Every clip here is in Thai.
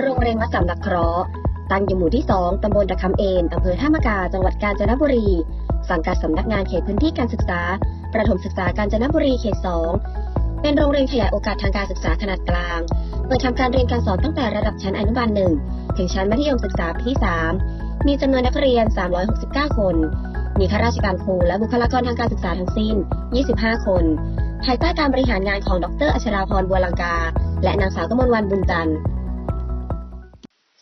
โรงเรียนวัดสำนักเคราะห์ตั้งอยู่หมู่ที่ 2 ตำบลระคำเอนอำเภอท่ามะกา จังหวัดกาญจนบุรี สังกัดสำนักงานเขตพื้นที่การศึกษา ประถมศึกษากาญจนบุรีเขต 2 เป็นโรงเรียนขยายโอกาสทางการศึกษาขนาดกลาง เปิดทำการเรียนการสอนตั้งแต่ระดับชั้นอนุบาล1ถึงชั้นมัธยมศึกษาปีที่ 3 มีจำนวนนักเรียน 369 คน มีข้าราชการครูและบุคลากรทางการศึกษาทั้งสิ้น 25 คน ภายใต้การบริหารงานของดร อัชราพรบัวลังกา และนางสาวกมลวันบุญจันทร์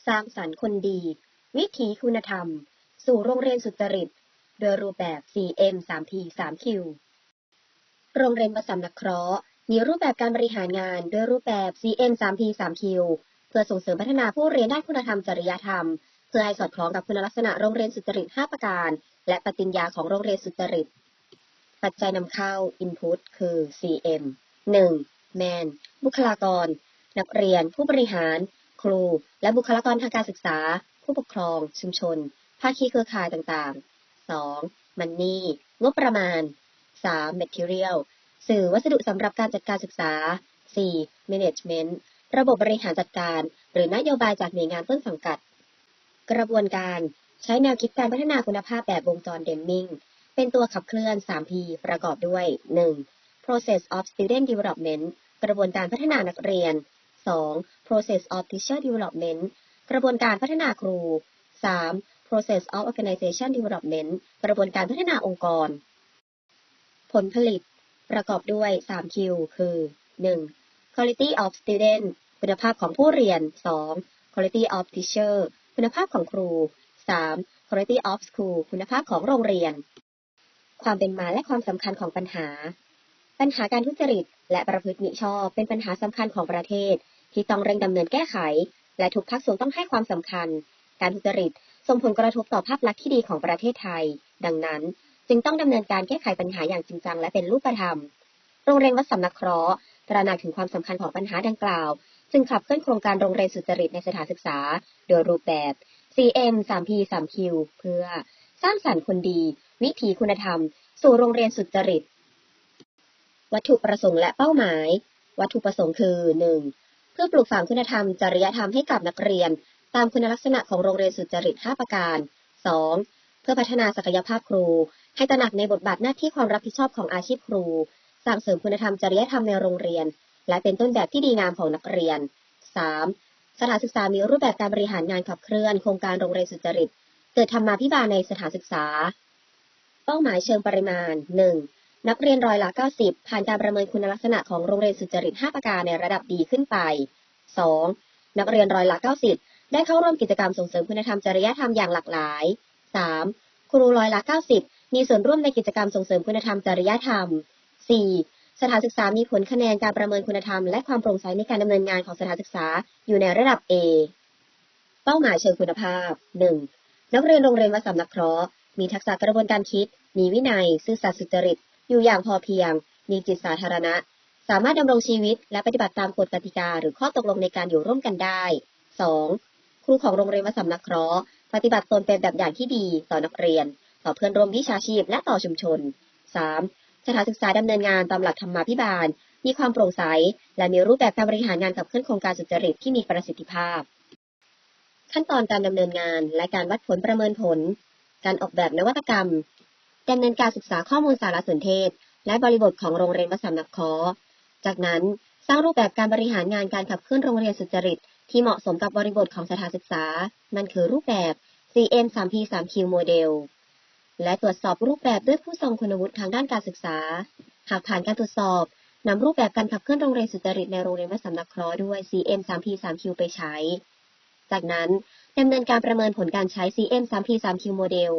สร้างสรรค์คนดี วิถีคุณธรรม สู่โรงเรียนสุจริต โดยรูปแบบ 4M 3P 3Q โรงเรียนประสำนักเคราะห์มีรูปแบบการบริหารงานด้วยรูปแบบ 4M 3P 3Q เพื่อส่งเสริมพัฒนาผู้เรียนด้านคุณธรรมจริยธรรม เพื่อให้สอดคล้องกับคุณลักษณะโรงเรียนสุจริต 5 ประการ และปฏิญญาของโรงเรียนสุจริต ปัจจัยนำเข้า Input คือ 4M 1. Man บุคลากร นักเรียน ผู้บริหาร ครู และบุคลากรทางการศึกษา ผู้ปกครอง ชุมชน ภาคีเครือข่ายต่างๆ 2. Money งบประมาณ 3. Material สื่อวัสดุสำหรับการจัดการศึกษา 4. Management ระบบบริหารจัดการ หรือนโยบายจากหน่วยงานต้นสังกัด กระบวนการใช้แนวคิดการพัฒนาคุณภาพแบบวงจรเดมมิงเป็นตัวขับเคลื่อน 3P ประกอบด้วย 1. process of student development กระบวนการพัฒนานักเรียน 2. Process of teacher development กระบวนการพัฒนาครู 3. process of organization development กระบวนการพัฒนาองค์กร ผลผลิต ประกอบด้วย 3Q คือ 1. quality of student คุณภาพของผู้เรียน 2. quality of teacher คุณภาพของครู 3. quality of school คุณภาพของโรงเรียน ความเป็นมาและความสำคัญของปัญหา ปัญหาการทุจริตและประพฤติมิชอบ เป็นปัญหาสำคัญของประเทศ ที่ต้องเร่งดำเนินแก้ไข และทุกภาคส่วนต้องให้ความสำคัญ การทุจริตส่งผลกระทบต่อภาพลักษณ์ที่ดีของประเทศไทย ดังนั้น จึงต้องดำเนินการแก้ไขปัญหาอย่างจริงจังและเป็นรูปธรรม โรงเรียนวัดสำนักเคราะห์ตระหนักถึงความสำคัญของปัญหาดังกล่าว จึงขับเคลื่อนโครงการโรงเรียนสุจริตในสถานศึกษา โดยรูปแบบ CM 3P 3Q เพื่อสร้างสรรค์คนดี วิถีคุณธรรม สู่โรงเรียนสุจริต วัตถุประสงค์และเป้าหมาย วัตถุประสงค์คือ 1. เพื่อปลูกฝังคุณธรรม จริยธรรมให้กับนักเรียน ตามคุณลักษณะของโรงเรียนสุจริต 5 ประการ 2. เพื่อพัฒนาศักยภาพครู ให้ตระหนักในบทบาทหน้าที่ความรับผิดชอบของอาชีพครู สร้างเสริมคุณธรรมจริยธรรมในโรงเรียน และเป็นต้นแบบที่ดีงามของนักเรียน 3. สถานศึกษามีรูปแบบการบริหารงานขับเคลื่อน โครงการโรงเรียนสุจริต เกิดธรรมาภิบาลในสถานศึกษา เป้าหมายเชิงปริมาณ 1. นักเรียนร้อยละ 90 ผ่านการประเมินคุณลักษณะของโรงเรียนสุจริต 5 ประการในระดับดีขึ้นไป 2. นักเรียนร้อยละ 90 ได้เข้าร่วมกิจกรรมส่งเสริมคุณธรรมจริยธรรมอย่างหลากหลาย 3. ครูร้อยละ 90 มีส่วนร่วมในกิจกรรมส่งเสริมคุณธรรมจริยธรรม 4. สถานศึกษามีผลคะแนนการประเมินคุณธรรม และความโปร่งใสในการดำเนินงานของสถานศึกษาอยู่ในระดับ A เป้าหมายเชิงคุณภาพ 1. นักเรียนโรงเรียนวัดสำนักเคราะห์มีทักษะกระบวนการคิด มีวินัย ซื่อสัตย์สุจริต อยู่อย่างพอเพียง มีจิตสาธารณะ สามารถดำรงชีวิตและปฏิบัติตามกฎกติกาหรือข้อตกลงในการอยู่ร่วมกันได้ 2. ครูของโรงเรียนวัดสำนักเคราะห์ปฏิบัติตนเป็นแบบอย่างที่ดีต่อนักเรียน ต่อเพื่อนร่วมวิชาชีพและต่อชุมชน 3. สถานศึกษาดำเนินงานตามหลักธรรมาภิบาล มีความโปร่งใส และมีรูปแบบการบริหารงานขับเคลื่อนโครงการสุจริตที่มีประสิทธิภาพ ขั้นตอนการดำเนินงานและการวัดผลประเมินผล การออกแบบนวัตกรรม ดำเนินการศึกษาข้อมูลสารสนเทศ และบริบทของโรงเรียนวัดสำนักครจากนั้นสร้างรูปแบบการบริหารงานการขับเคลื่อนโรงเรียนสุจริต ที่เหมาะสมกับบริบทของสถานศึกษา นั่นคือรูปแบบ CM 3P 3Q โมเดล และตรวจสอบรูปแบบด้วยผู้ทรงคุณวุฒิทางด้านการศึกษา หากผ่านการตรวจสอบนำรูปแบบการขับเคลื่อนโรงเรียนสุจริตในโรงเรียนวัดสำนักคราะห์ด้วย CM 3P 3Q ไปใช้ จากนั้นดำเนินการประเมินผลการใช้ CM 3P 3Q โมเดล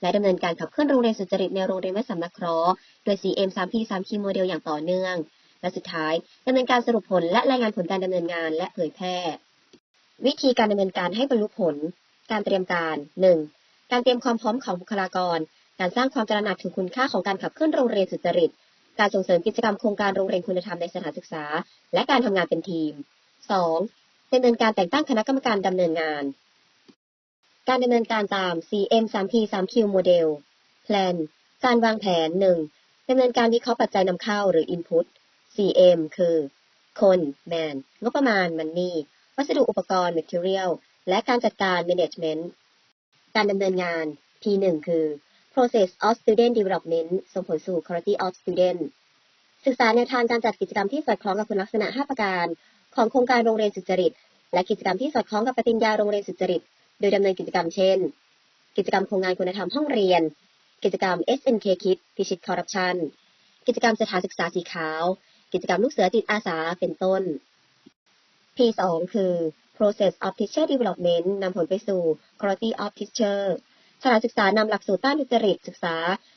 และดำเนินการขับเคลื่อนโรงเรียนสุจริตในโรงเรียนวัดสำนักเคราะห์โดย CM 3P 3Q โมเดลอย่างต่อเนื่อง และสุดท้ายดำเนินการสรุปผลและรายงานผลการดำเนินงานและเผยแพร่ วิธีการดำเนินการให้บรรลุผล การเตรียมการ 1. การเตรียมความพร้อมของบุคลากร การสร้างความตระหนักถึงคุณค่าของการขับเคลื่อนโรงเรียนสุจริต การส่งเสริมกิจกรรมโครงการโรงเรียนคุณธรรมในสถานศึกษา และการทำงานเป็นทีม 2. ดำเนินการแต่งตั้งคณะกรรมการดำเนินงาน การดำเนินการตาม CM 3P 3Q โมเดล Plan การวางแผน 1. ดำเนินการวิเคราะห์ปัจจัยนำเข้าหรือ Input CM คือ คน Man งบประมาณ Money วัสดุอุปกรณ์ material และการจัดการ management การดำเนินงาน P1 คือ process of student development ส่งผลสู่ quality of student ศึกษาแนวทางการจัดกิจกรรมที่สอดคล้องกับคุณลักษณะ 5 ประการ ของโครงการโรงเรียนสุจริต และกิจกรรมที่สอดคล้องกับปฏิญญาโรงเรียนสุจริต โดยดำเนินกิจกรรมเช่น กิจกรรมโครงงานคุณธรรมห้องเรียน กิจกรรม SNK Kit พิชิตคอร์รัปชันกิจกรรมสถานศึกษาสีขาว กิจกรรมลูกเสือจิตอาสาเป็นต้น P2 คือ process of teacher development นำผลไปสู่ quality of teacher สถานศึกษานำหลักสูตรต้านทุจริตศึกษา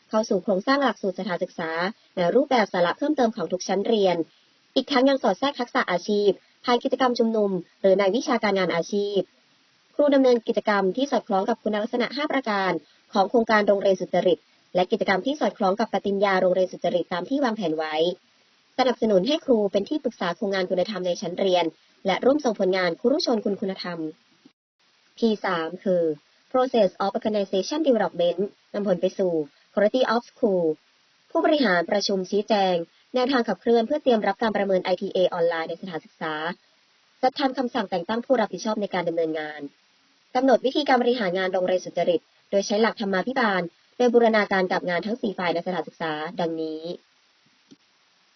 เข้าสู่โครงสร้างหลักสูตรสถานศึกษาในรูปแบบสาระเพิ่มเติมของทุกชั้นเรียน อีกทั้งยังสอดแทรกทักษะอาชีพภายกิจกรรมชุมนุม หรือในวิชาการงานอาชีพ ครูดำเนินกิจกรรมที่สอดคล้องกับคุณลักษณะ 5 ประการ ของโครงการโรงเรียนสุจริต และกิจกรรมที่สอดคล้องกับปฏิญญาโรงเรียนสุจริตตามที่วางแผนไว้ สนับสนุนให้ครูเป็นที่ปรึกษาโครงงานคุณธรรมในชั้นเรียน และร่วมส่งผลงานครูชนคุณคุณธรรม P3 คือ process of organization development นำผลไปสู่ quality of school ผู้บริหารประชุมชี้แจง แนวทางขับเคลื่อนเพื่อเตรียมรับการประเมิน ITA ออนไลน์ในสถานศึกษาจัดทำคำสั่งแต่งตั้งผู้รับผิดชอบในการดำเนินงาน กำหนดวิธีการบริหารงานโรงเรียนสุจริต โดยใช้หลักธรรมาภิบาล โดยบูรณาการกับงานทั้ง 4 ฝ่ายในสถานศึกษา ดังนี้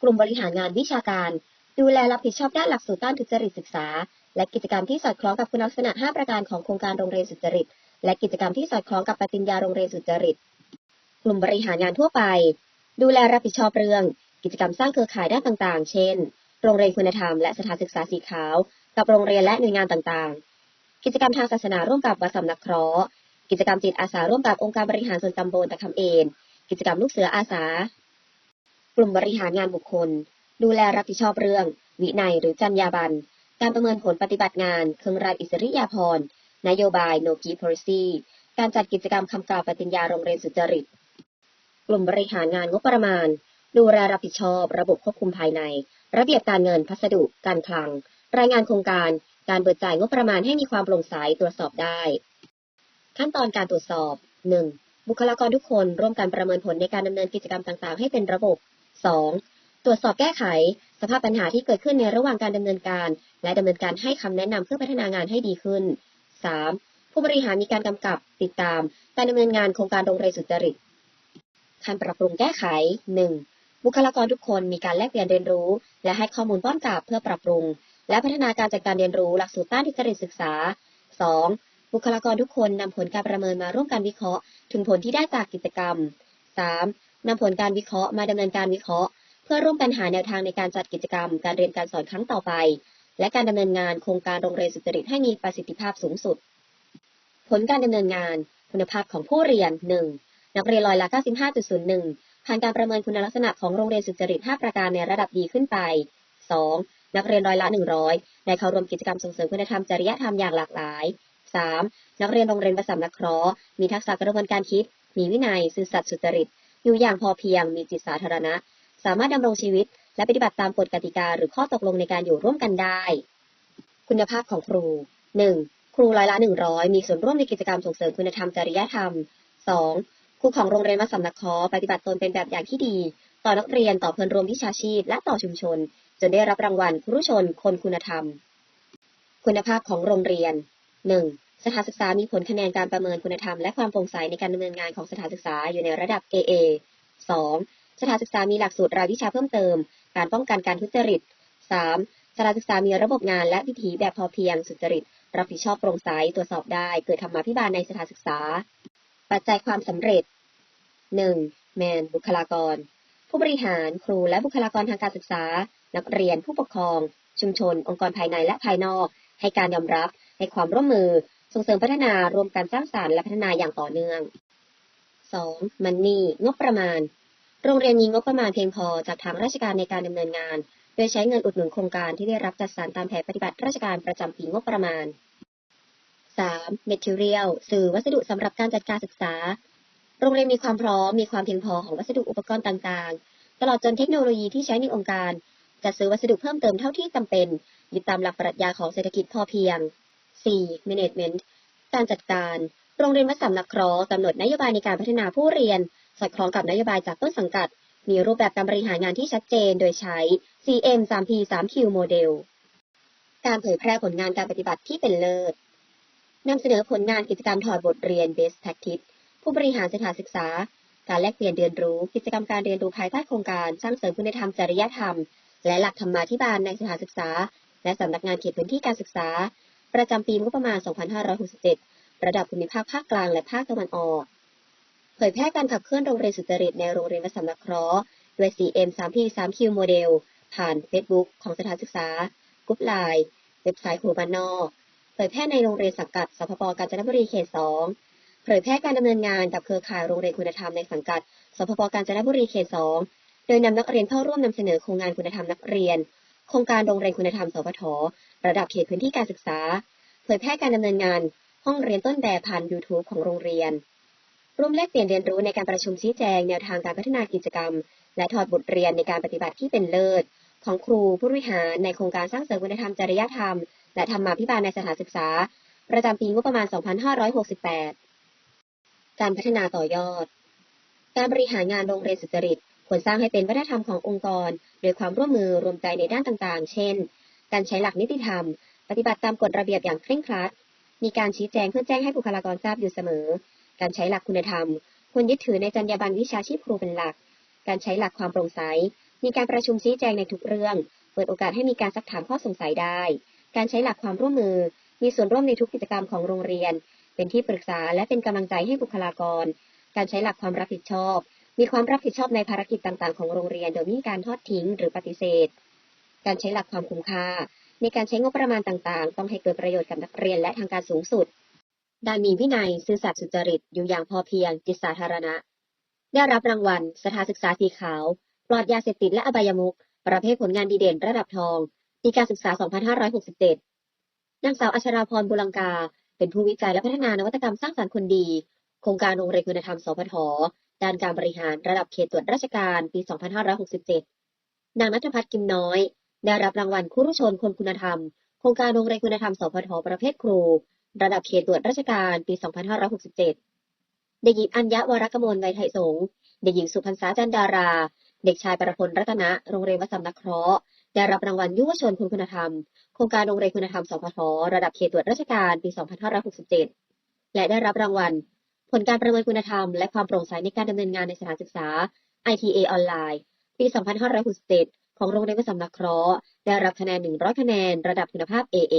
กลุ่มบริหารงานวิชาการ ดูแลรับผิดชอบด้านหลักสูตรต้านทุจริตศึกษา และกิจกรรมที่สอดคล้องกับคุณลักษณะ 5 ประการของโครงการโรงเรียนสุจริต และกิจกรรมที่สอดคล้องกับปฏิญญาโรงเรียนสุจริต กลุ่มบริหารงานทั่วไป ดูแลรับผิดชอบเรื่อง กิจกรรมสร้างเครือข่ายด้านต่าง ๆ เช่น โรงเรียนคุณธรรมและสถานศึกษาสีขาว กับโรงเรียนและหน่วยงานต่างๆ กิจกรรมทางศาสนาร่วมกับวัดสำนักเคราะห์ กิจกรรมจิตอาสาร่วมกับองค์การบริหารส่วนตำบลตะคำเอนกิจกรรมลูกเสืออาสา กลุ่มบริหารงานบุคคล ดูแลรับผิดชอบเรื่อง วินัยหรือจรรยาบรรณ การประเมินผลปฏิบัติงาน เครื่องรายอิสริยาภรณ์ นโยบาย no g i policy การจัดกิจกรรมคำกล่าวปฏิญญาโรงเรียนสุจริต กลุ่มบริหารงานงบประมาณ ดูแลรับผิดชอบ ระบบควบคุมภายใน ระเบียบการเงินพัสดุ การคลัง รายงานโครงการ การเบิกจ่ายงบประมาณให้มีความโปร่งใสตรวจสอบได้ ขั้นตอนการตรวจสอบ 1. บุคลากรทุกคนร่วมกันประเมินผลในการดำเนินกิจกรรมต่างๆ ให้เป็นระบบ 2. ตรวจสอบแก้ไข สภาพปัญหาที่เกิดขึ้นในระหว่างการดำเนินการ และดำเนินการให้คำแนะนำเพื่อพัฒนางานให้ดีขึ้น 3. ผู้บริหารมีการกำกับติดตาม การดำเนินงานโครงการโรงเรียนสุจริตการปรับปรุงแก้ไข 1. บุคลากรทุกคนมีการแลกเปลี่ยนเรียนรู้ และให้ข้อมูลป้อนกลับเพื่อปรับปรุง และพัฒนาการจัดการเรียนรู้หลักสูตรต้านทุจริตศึกษา 2. บุคลากรทุกคนนำผลการประเมินมาร่วมกันวิเคราะห์ ถึงผลที่ได้จากกิจกรรม 3. นำผลการวิเคราะห์มาดำเนินการวิเคราะห์ เพื่อร่วมกันหาแนวทางในการจัดกิจกรรม การเรียนการสอนครั้งต่อไป และการดำเนินงานโครงการโรงเรียนสุจริตให้มีประสิทธิภาพสูงสุด ผลการดำเนินงาน คุณภาพของผู้เรียน 1. นักเรียนร้อยละ 95.01 ผ่านการประเมินคุณลักษณะของโรงเรียนสุจริต 5 ประการในระดับดีขึ้นไป 2. นักเรียนร้อยละ100 ได้เข้าร่วมกิจกรรมส่งเสริมคุณธรรมจริยธรรมอย่างหลากหลาย 3. นักเรียนโรงเรียนประสำนักเคราะห์มีทักษะกระบวนการคิด มีวินัย ซื่อสัตย์สุจริต อยู่อย่างพอเพียง มีจิตสาธารณะ สามารถดำรงชีวิต และปฏิบัติตามกฎกติกาหรือข้อตกลงในการอยู่ร่วมกันได้ คุณภาพของครู 1. ครูร้อยละ 100 มีส่วนร่วมในกิจกรรมส่งเสริมคุณธรรมจริยธรรม 2. ครูของโรงเรียนวัดสำนักครปฏิบัติตนเป็นแบบอย่างที่ดี ต่อนักเรียนต่อเพื่อนร่วมวิชาชีพ และต่อชุมชน จนได้รับรางวัลครูชนคนคุณธรรม คุณภาพของโรงเรียน 1. สถานศึกษามีผลคะแนนการประเมินคุณธรรม และความโปร่งใสในการดำเนินงานของสถานศึกษาอยู่ในระดับ AA 2. สถานศึกษามีหลักสูตรรายวิชาเพิ่มเติม การป้องกันการทุจริต 3. สถานศึกษามีระบบงานและวิถีแบบพอเพียงสุจริต รับผิดชอบโปร่งใสตรวจสอบได้ เกิดธรรมาภิบาลในสถานศึกษา ปัจจัยความสำเร็จ 1. แมนบุคลากร ผู้บริหาร ครูและบุคลากรทางการศึกษา นักเรียนผู้ปกครอง ชุมชน องค์กรภายในและภายนอก ให้การยอมรับให้ความร่วมมือ ส่งเสริมพัฒนารวมการสร้างสารรค์และพัฒนาอย่างต่อเนื่อง 2. มันนี่งบประมาณ โรงเรียนมีงบประมาณเพียงพอจากทางราชการในการดำเนินงาน โดยใช้เงินอุดหนุนโครงการที่ได้รับจัดสรรตามแผนปฏิบัติราชการประจำปีงบประมาณ 3. material สื่อวัสดุสำหรับการจัดการศึกษา โรงเรียนมีความพร้อม มีความเพียงพอของวัสดุอุปกรณ์ต่างๆ ตลอดจนเทคโนโลยีที่ใช้ในองค์การจัดซื้อวัสดุเพิ่มเติมเท่าที่จำเป็นยึดตามหลักปรัชญาของเศรษฐกิจพอเพียง 4. management การจัดการ โรงเรียนวัดสำนักคราะห์กำหนดนโยบายในการพัฒนาผู้เรียน สอดคล้องกับนโยบายจากต้นสังกัด มีรูปแบบการบริหารงานที่ชัดเจน โดยใช้ CM 3P 3Q โมเดล การเผยแพร่ผลงานการปฏิบัติที่เป็นเลิศนำเสนอผลงานกิจกรรมถอดบทเรียน Best Practice ผู้บริหารสถานศึกษา การแลกเปลี่ยนเรียนรู้ กิจกรรมการเรียนรู้ภายใต้โครงการสร้างเสริมคุณธรรมจริยธรรม และหลักธรรมาธิบาลในสถานศึกษา และสำนักงานเขตพื้นที่การศึกษา ประจำปีงบประมาณ 2567 ระดับภูมิภาคภาคกลางและภาคตะวันออกเผยแพร่การขับเคลื่อนโรงเรียนสุจริตในโรงเรียนวัดสำนักเคราะห์ด้วย 4M 3P 3Q โมเดล ผ่าน Facebook ของสถานศึกษากรุ๊ปไลน์ เว็บไซต์ครูบ้านนอก เผยแพร่ในโรงเรียนสังกัดสพปกาญจนบุรีเขต 2 เผยแพร่การดำเนินงานกับเครือข่ายโรงเรียนคุณธรรมในสังกัด สพปกาญจนบุรีเขต2โดยนำนักเรียนเข้าร่วมนำเสนอโครงงานคุณธรรมนักเรียน โครงการโรงเรียนคุณธรรม สพทระดับเขตพื้นที่การศึกษา เผยแพร่การดำเนินงาน ห้องเรียนต้นแบบผ่าน YouTube ของโรงเรียน ร่วมแลกเปลี่ยนเรียนรู้ในการประชุมชี้แจง แนวทางการพัฒนากิจกรรม และถอดบทเรียนในการปฏิบัติที่เป็นเลิศ ของครูผู้บริหารในโครงการสร้างเสริมคุณธรรมจริยธรรม และธรรมาภิบาลในสถานศึกษา ประจำปีงบประมาณ 2568 การพัฒนาต่อยอด การบริหารงานโรงเรียนสุจริตควรสร้างให้เป็นวัฒนธรรมขององค์กร โดยความร่วมมือรวมใจในด้านต่างๆ เช่น การใช้หลักนิติธรรม ปฏิบัติตามกฎระเบียบอย่างเคร่งครัด มีการชี้แจงเพื่อแจ้งให้บุคลากรทราบอยู่เสมอ การใช้หลักคุณธรรม ควรยึดถือในจรรยาบรรณวิชาชีพครูเป็นหลัก การใช้หลักความโปร่งใส มีการประชุมชี้แจงในทุกเรื่อง เปิดโอกาสให้มีการซักถามข้อสงสัยได้ การใช้หลักความร่วมมือ มีส่วนร่วมในทุกกิจกรรมของโรงเรียน เป็นที่ปรึกษาและเป็นกำลังใจให้บุคลากร การใช้หลักความรับผิดชอบ มีความรับผิดชอบในภารกิจต่างๆ ของโรงเรียน โดยไม่มีการทอดทิ้งหรือปฏิเสธ การใช้หลักความคุ้มค่า ในการใช้งบประมาณต่างๆ ต้องให้เกิดประโยชน์กับนักเรียนและทางการสูงสุดการมีวินัยซื่อสัตย์สุจริตอยู่อย่างพอเพียง จิตสาธารณะ ได้รับรางวัล สถานศึกษาสีขาว ปลอดยาเสพติดและอบายมุขประเภทผลงานดีเด่นระดับทองปีการศึกษา 2567 นางสาวอัชราพรบุลังกา เป็นผู้วิจัยและพัฒนานวัตกรรมสร้างสรรค์คนดี โครงการโรงเรียนคุณธรรม สพท ด้านการบริหารระดับเขตตรวจราชการปี 2567 นางนัทพัฒน์กิมน้อย ได้รับรางวัลครูรุชนคนคุณธรรม โครงการโรงเรียนคุณธรรม สพท ประเภทครู ระดับเขตตรวจราชการปี 2567 เด็กหญิงอัญญวรกมลไวยไทยสงเด็กหญิงสุพรรษาจันดารา เด็กชายประพลรัตนะ โรงเรียนวัดสำนักเคราะห์ ได้รับรางวัลยุวชนคุณคุณธรรม โครงการโรงเรียนคุณธรรมสพทระดับเขตตรวจราชการปี 2567 และได้รับรางวัล ผลการประเมินคุณธรรม และความโปร่งใสในการดำเนินงานในสถานศึกษา ITA ออนไลน์ ปี 2567 ของโรงเรียนวัดสำนักเคราะห์ได้รับคะแนน 100 คะแนน ระดับคุณภาพ AA